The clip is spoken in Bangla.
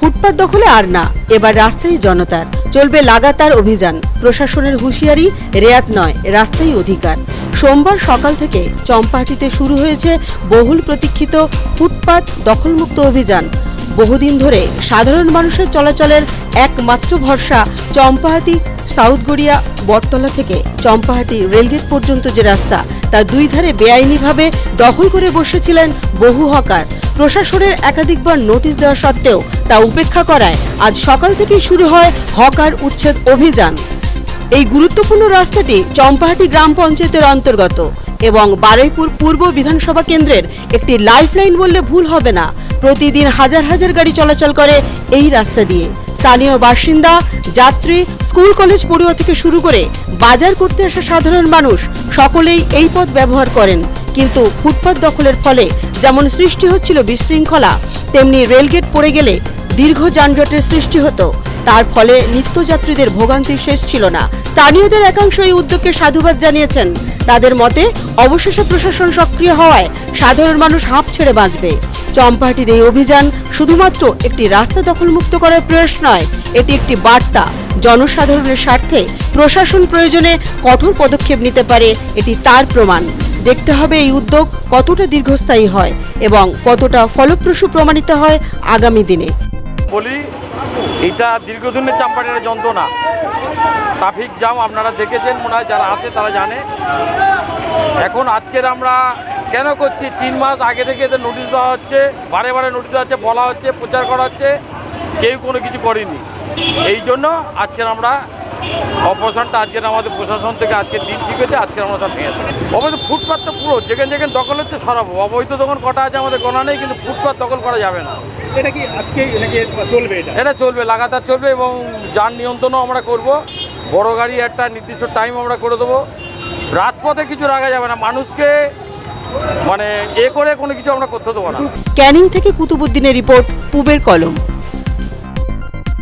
ফুটপাত দখলে আর না, এবার রাস্তায় জনতার। চলবে লাগাতার অভিযান, প্রশাসনের হুঁশিয়ারি রেয়াত নয়, রাস্তাই অধিকার। সোমবার সকাল থেকে চম্পাহাটিতে শুরু হয়েছে বহুল প্রতীক্ষিত ফুটপাত দখলমুক্ত অভিযান। বহুদিন ধরে সাধারণ মানুষের চলাচলের একমাত্র ভরসা চম্পাহাটি সাউথ গড়িয়া বটতলা থেকে চম্পাহাটি রেলগেট পর্যন্ত যে রাস্তা, তা দুই ধারে বেআইনিভাবে দখল করে বসেছিলেন বহু হকার। প্রশাসনের একাধিকবার নোটিশ দেওয়া সত্ত্বেও তা উপেক্ষা করায় আজ সকাল থেকেই শুরু হয় হকার উচ্ছেদ অভিযান। এই গুরুত্বপূর্ণ রাস্তাটি চম্পাহাটি গ্রাম পঞ্চায়েতের অন্তর্গত এবং বারুইপুর পূর্ব বিধানসভা কেন্দ্রের একটি লাইফলাইন বললে ভুল হবে না। প্রতিদিন হাজার হাজার গাড়ি চলাচল করে এই রাস্তা দিয়ে। স্থানীয় বাসিন্দা, যাত্রী, স্কুল, কলেজ পড়ুয়া থেকে শুরু করে বাজার করতে আসা সাধারণ মানুষ সকলেই এই পথ ব্যবহার করেন। কিন্তু ফুটপাত দখলের ফলে যেমন সৃষ্টি হচ্ছিল বিশৃঙ্খলা, তেমনি রেলগেট পড়ে গেলে দীর্ঘ যানজটের সৃষ্টি হতো। তার ফলে নিত্যযাত্রীদের ভোগান্তি শেষ ছিল না। স্থানীয়দের একাংশ এই উদ্যোগকে সাধুবাদ জানিয়েছেন। তাদের মতে, অবশেষে প্রশাসন সক্রিয় হওয়ায় সাধারণ মানুষ হাঁপ ছেড়ে বাঁচবে। চম্পাহাটির এই অভিযান শুধুমাত্র একটি রাস্তা দখলমুক্ত করার প্রয়াস নয়, এটি একটি বার্তা। জনসাধারণের স্বার্থে প্রশাসন প্রয়োজনে কঠোর পদক্ষেপ নিতে পারে, এটি তার প্রমাণ। দেখতে হবে এই উদ্যোগ কতটা দীর্ঘস্থায়ী হয় এবং কতটা ফলপ্রসূ প্রমাণিত হয় আগামী দিনে। বলি, এটা দীর্ঘদিনের চাম্পাটের যন্ত্রণা। ট্রাফিক জাম, আপনারা দেখেছেন, মনে হয় যারা আছে তারা জানে। এখন আজকের আমরা কেন করছি? তিন মাস আগে থেকে এদের নোটিশ দেওয়া হচ্ছে, বারে বারে নোটিশ দেওয়া হচ্ছে, বলা হচ্ছে, প্রচার করা হচ্ছে, কেউ কোনো কিছু করেনি। এই জন্য আজকের আমরা অপারেশনটা আজকের আমাদের প্রশাসন থেকে আজকের দিন ঠিক হয়েছে আজকের আমরা সব ভেঙেছি অবৈধ ফুটপাত তো পুরো যেখানে যেখানে দখল হচ্ছে সরাবো। অবৈধ দোকান কটা আছে আমাদের গোনা নেই কিন্তু ফুটপাত দখল করা যাবে না। এটা কি আজকে নাকি চলবে এটা? এটা চলবে লাগাতার চলবে এবং যান নিয়ন্ত্রণও আমরা করব। বড় গাড়ি একটা নির্দিষ্ট টাইম আমরা করে দেবো। রাজপথে কিছু রাখা যাবে না। মানুষকে মানে এ করে কোনো কিছু আমরা করতে দেবো না। ক্যানিং থেকে কুতুবুদ্দিনের রিপোর্ট পুবের কলম।